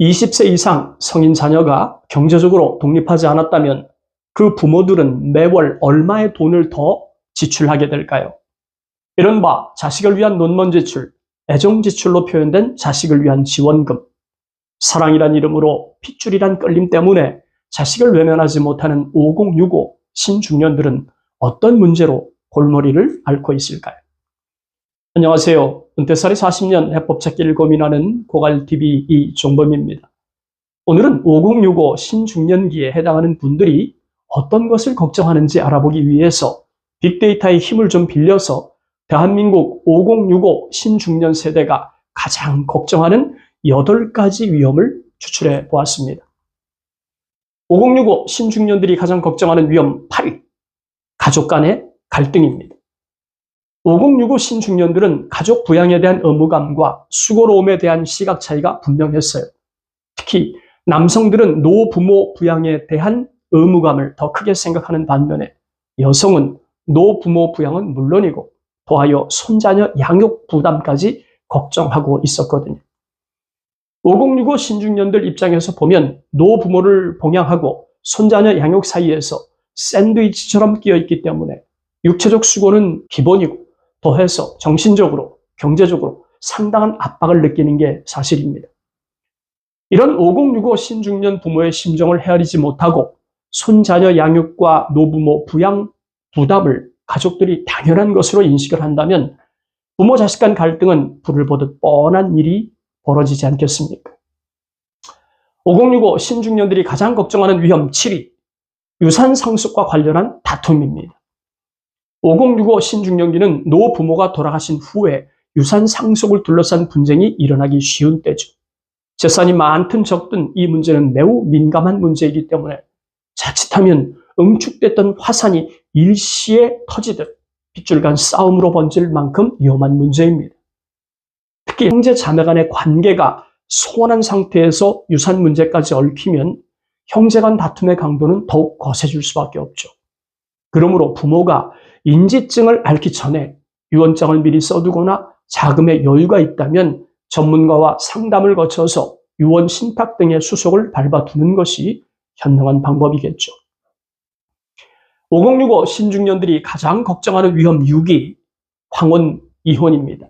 20세 이상 성인 자녀가 경제적으로 독립하지 않았다면 그 부모들은 매월 얼마의 돈을 더 지출하게 될까요? 이른바 자식을 위한 논문 지출, 애정 지출로 표현된 자식을 위한 지원금, 사랑이란 이름으로 핏줄이란 끌림 때문에 자식을 외면하지 못하는 5065 신중년들은 어떤 문제로 골머리를 앓고 있을까요? 안녕하세요. 은퇴살이 40년 해법 찾기를 고민하는 고갈TV 이종범입니다. 오늘은 5065 신중년기에 해당하는 분들이 어떤 것을 걱정하는지 알아보기 위해서 빅데이터의 힘을 좀 빌려서 대한민국 5065 신중년 세대가 가장 걱정하는 8가지 위험을 추출해 보았습니다. 5065 신중년들이 가장 걱정하는 위험 8위. 가족 간의 갈등입니다. 5065 신중년들은 가족 부양에 대한 의무감과 수고로움에 대한 시각 차이가 분명했어요. 특히 남성들은 노부모 부양에 대한 의무감을 더 크게 생각하는 반면에 여성은 노부모 부양은 물론이고 더하여 손자녀 양육 부담까지 걱정하고 있었거든요. 5065 신중년들 입장에서 보면 노부모를 봉양하고 손자녀 양육 사이에서 샌드위치처럼 끼어 있기 때문에 육체적 수고는 기본이고 더해서 정신적으로, 경제적으로 상당한 압박을 느끼는 게 사실입니다. 이런 5065 신중년 부모의 심정을 헤아리지 못하고 손자녀 양육과 노부모 부양 부담을 가족들이 당연한 것으로 인식을 한다면 부모 자식 간 갈등은 불을 보듯 뻔한 일이 벌어지지 않겠습니까? 5065 신중년들이 가장 걱정하는 위험 7위, 유산 상속과 관련한 다툼입니다. 5065 신중년기는 노부모가 돌아가신 후에 유산 상속을 둘러싼 분쟁이 일어나기 쉬운 때죠. 재산이 많든 적든 이 문제는 매우 민감한 문제이기 때문에 자칫하면 응축됐던 화산이 일시에 터지듯 빗줄 간 싸움으로 번질 만큼 위험한 문제입니다. 특히 형제 자매 간의 관계가 소원한 상태에서 유산 문제까지 얽히면 형제 간 다툼의 강도는 더욱 거세질 수밖에 없죠. 그러므로 부모가 인지증을 앓기 전에 유언장을 미리 써두거나 자금의 여유가 있다면 전문가와 상담을 거쳐서 유언 신탁 등의 수속을 밟아두는 것이 현명한 방법이겠죠. 5065 신중년들이 가장 걱정하는 위험 6위, 황혼 이혼입니다.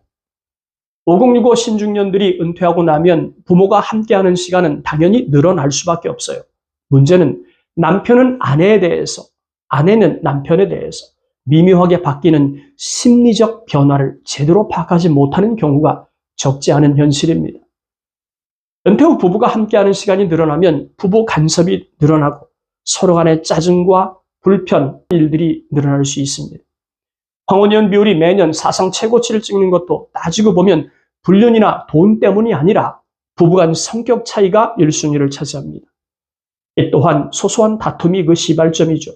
5065 신중년들이 은퇴하고 나면 부모가 함께하는 시간은 당연히 늘어날 수밖에 없어요. 문제는 남편은 아내에 대해서, 아내는 남편에 대해서 미묘하게 바뀌는 심리적 변화를 제대로 파악하지 못하는 경우가 적지 않은 현실입니다. 은퇴 후 부부가 함께하는 시간이 늘어나면 부부 간섭이 늘어나고 서로 간의 짜증과 불편 일들이 늘어날 수 있습니다. 황혼이혼 비율이 매년 사상 최고치를 찍는 것도 따지고 보면 불륜이나 돈 때문이 아니라 부부간 성격 차이가 1순위를 차지합니다. 이 또한 소소한 다툼이 그 시발점이죠.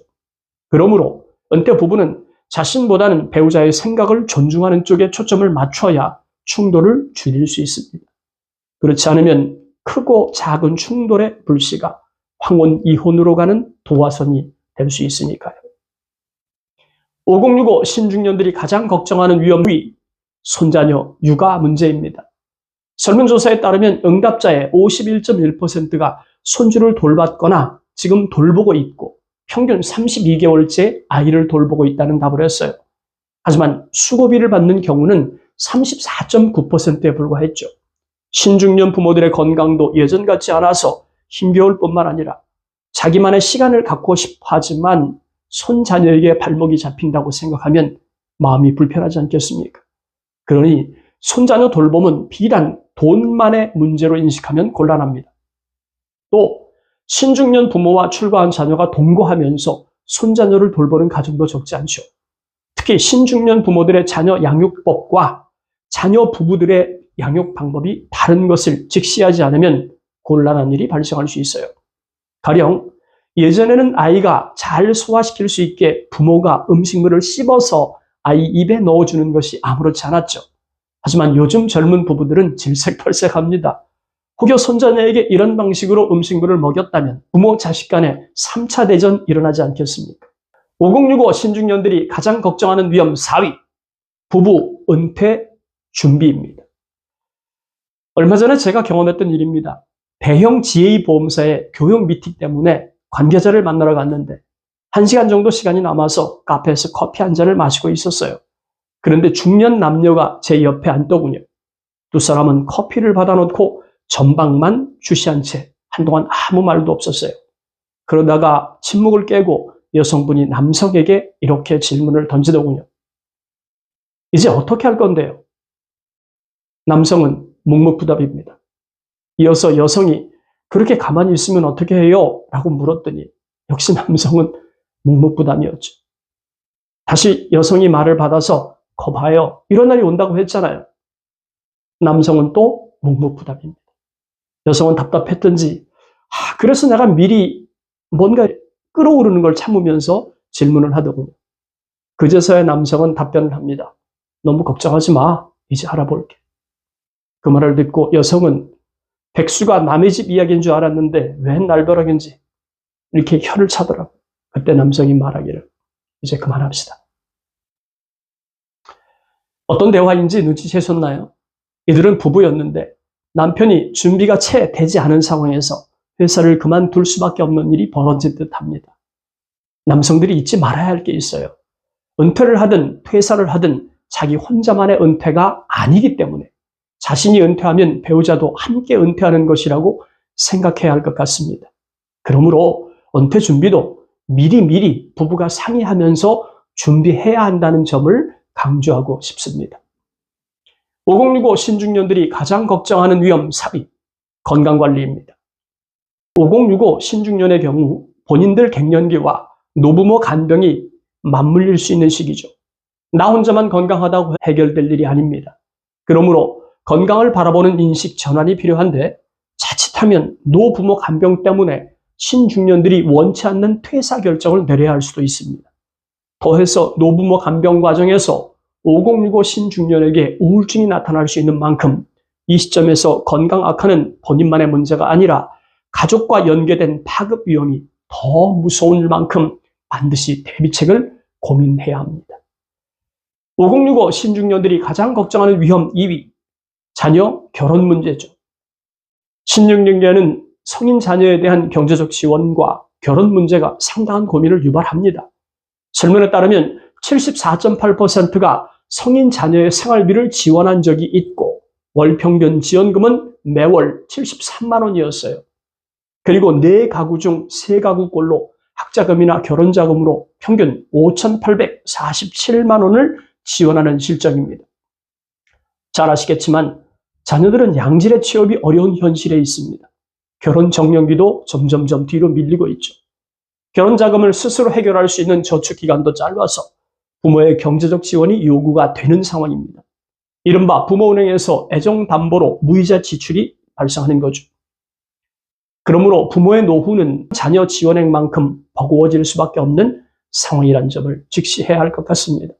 그러므로 은퇴 부부는 자신보다는 배우자의 생각을 존중하는 쪽에 초점을 맞춰야 충돌을 줄일 수 있습니다. 그렇지 않으면 크고 작은 충돌의 불씨가 황혼 이혼으로 가는 도화선이 될 수 있으니까요. 5065 신중년들이 가장 걱정하는 위험이 손자녀 육아 문제입니다. 설문조사에 따르면 응답자의 51.1%가 손주를 돌봤거나 지금 돌보고 있고 평균 32개월째 아이를 돌보고 있다는 답을 했어요. 하지만 수고비를 받는 경우는 34.9%에 불과했죠. 신중년 부모들의 건강도 예전 같지 않아서 힘겨울 뿐만 아니라 자기만의 시간을 갖고 싶어 하지만 손자녀에게 발목이 잡힌다고 생각하면 마음이 불편하지 않겠습니까? 그러니 손자녀 돌봄은 비단 돈만의 문제로 인식하면 곤란합니다. 또 신중년 부모와 출가한 자녀가 동거하면서 손자녀를 돌보는 가정도 적지 않죠. 특히 신중년 부모들의 자녀 양육법과 자녀 부부들의 양육 방법이 다른 것을 직시하지 않으면 곤란한 일이 발생할 수 있어요. 가령 예전에는 아이가 잘 소화시킬 수 있게 부모가 음식물을 씹어서 아이 입에 넣어주는 것이 아무렇지 않았죠. 하지만 요즘 젊은 부부들은 질색털색합니다. 혹여 손자녀에게 이런 방식으로 음식물을 먹였다면 부모 자식 간에 3차 대전 일어나지 않겠습니까? 5065 신중년들이 가장 걱정하는 위험 4위 부부 은퇴 준비입니다. 얼마 전에 제가 경험했던 일입니다. 대형 GA 보험사의 교육 미팅 때문에 관계자를 만나러 갔는데 한 시간 정도 시간이 남아서 카페에서 커피 한 잔을 마시고 있었어요. 그런데 중년 남녀가 제 옆에 앉더군요. 두 사람은 커피를 받아놓고 전방만 주시한 채 한동안 아무 말도 없었어요. 그러다가 침묵을 깨고 여성분이 남성에게 이렇게 질문을 던지더군요. 이제 어떻게 할 건데요? 남성은 묵묵부답입니다. 이어서 여성이 그렇게 가만히 있으면 어떻게 해요? 라고 물었더니 역시 남성은 묵묵부담이었죠. 다시 여성이 말을 받아서 거봐요. 이런 날이 온다고 했잖아요. 남성은 또 묵묵부답입니다. 여성은 답답했던지 아, 그래서 내가 미리 뭔가 끓어오르는 걸 참으면서 질문을 하더군요. 그제서야 남성은 답변을 합니다. 너무 걱정하지 마. 이제 알아볼게. 그 말을 듣고 여성은 백수가 남의 집 이야기인 줄 알았는데 웬 날벼락인지 이렇게 혀를 차더라고요. 그때 남성이 말하기를 이제 그만합시다. 어떤 대화인지 눈치채셨나요? 이들은 부부였는데 남편이 준비가 채 되지 않은 상황에서 회사를 그만둘 수밖에 없는 일이 벌어진 듯 합니다. 남성들이 잊지 말아야 할 게 있어요. 은퇴를 하든 퇴사를 하든 자기 혼자만의 은퇴가 아니기 때문에 자신이 은퇴하면 배우자도 함께 은퇴하는 것이라고 생각해야 할 것 같습니다. 그러므로 은퇴 준비도 미리 미리 부부가 상의하면서 준비해야 한다는 점을 강조하고 싶습니다. 5065 신중년들이 가장 걱정하는 위험 4위, 건강관리입니다. 5065 신중년의 경우 본인들 갱년기와 노부모 간병이 맞물릴 수 있는 시기죠. 나 혼자만 건강하다고 해결될 일이 아닙니다. 그러므로 건강을 바라보는 인식 전환이 필요한데 자칫하면 노부모 간병 때문에 신중년들이 원치 않는 퇴사 결정을 내려야 할 수도 있습니다. 더해서 노부모 간병 과정에서 5065 신중년에게 우울증이 나타날 수 있는 만큼 이 시점에서 건강 악화는 본인만의 문제가 아니라 가족과 연계된 파급 위험이 더 무서운 만큼 반드시 대비책을 고민해야 합니다. 5065 신중년들이 가장 걱정하는 위험 2위, 자녀 결혼 문제죠. 신중년계는 성인 자녀에 대한 경제적 지원과 결혼 문제가 상당한 고민을 유발합니다. 설문에 따르면 74.8%가 성인 자녀의 생활비를 지원한 적이 있고 월 평균 지원금은 매월 73만 원이었어요. 그리고 4가구 중 3가구꼴로 학자금이나 결혼자금으로 평균 5,847만 원을 지원하는 실정입니다. 잘 아시겠지만 자녀들은 양질의 취업이 어려운 현실에 있습니다. 결혼 정년기도 점점점 뒤로 밀리고 있죠. 결혼 자금을 스스로 해결할 수 있는 저축 기간도 짧아서 부모의 경제적 지원이 요구가 되는 상황입니다. 이른바 부모은행에서 애정담보로 무이자 지출이 발생하는 거죠. 그러므로 부모의 노후는 자녀 지원액만큼 버거워질 수밖에 없는 상황이란 점을 직시해야 할 것 같습니다.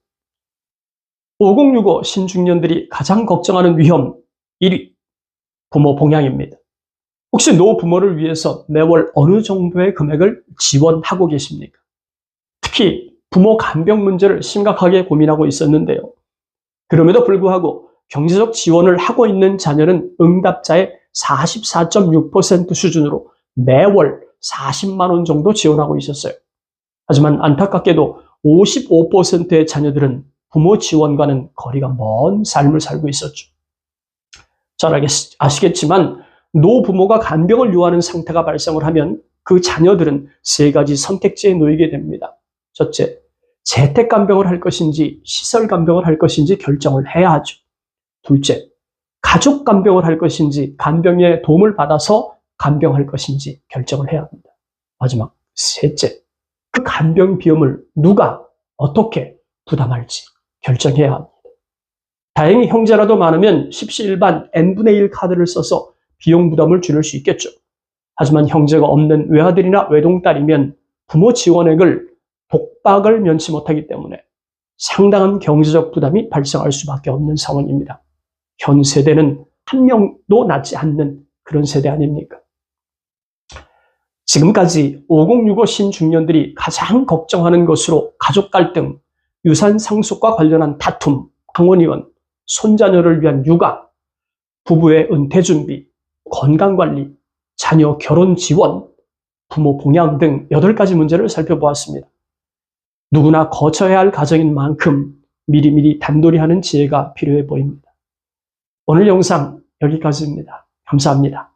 5065 신중년들이 가장 걱정하는 위험 1위 부모 봉양입니다. 혹시 노부모를 위해서 매월 어느 정도의 금액을 지원하고 계십니까? 특히 부모 간병 문제를 심각하게 고민하고 있었는데요. 그럼에도 불구하고 경제적 지원을 하고 있는 자녀는 응답자의 44.6% 수준으로 매월 40만 원 정도 지원하고 있었어요. 하지만 안타깝게도 55%의 자녀들은 부모 지원과는 거리가 먼 삶을 살고 있었죠. 잘 아시겠지만 노부모가 간병을 요하는 상태가 발생을 하면 그 자녀들은 세 가지 선택지에 놓이게 됩니다. 첫째, 재택 간병을 할 것인지 시설 간병을 할 것인지 결정을 해야 하죠. 둘째, 가족 간병을 할 것인지 간병의 도움을 받아서 간병할 것인지 결정을 해야 합니다. 마지막, 셋째, 그 간병 비용을 누가 어떻게 부담할지 결정해야 합니다. 다행히 형제라도 많으면 십시일반 n분의 1 카드를 써서 비용 부담을 줄일 수 있겠죠. 하지만 형제가 없는 외아들이나 외동딸이면 부모 지원액을 독박을 면치 못하기 때문에 상당한 경제적 부담이 발생할 수밖에 없는 상황입니다. 현 세대는 한 명도 낳지 않는 그런 세대 아닙니까? 지금까지 5065 신중년들이 가장 걱정하는 것으로 가족 갈등, 유산 상속과 관련한 다툼, 강원의원, 손자녀를 위한 육아, 부부의 은퇴 준비, 건강관리, 자녀 결혼 지원, 부모 봉양 등 8가지 문제를 살펴보았습니다. 누구나 거쳐야 할 과정인 만큼 미리미리 단돌이 하는 지혜가 필요해 보입니다. 오늘 영상 여기까지입니다. 감사합니다.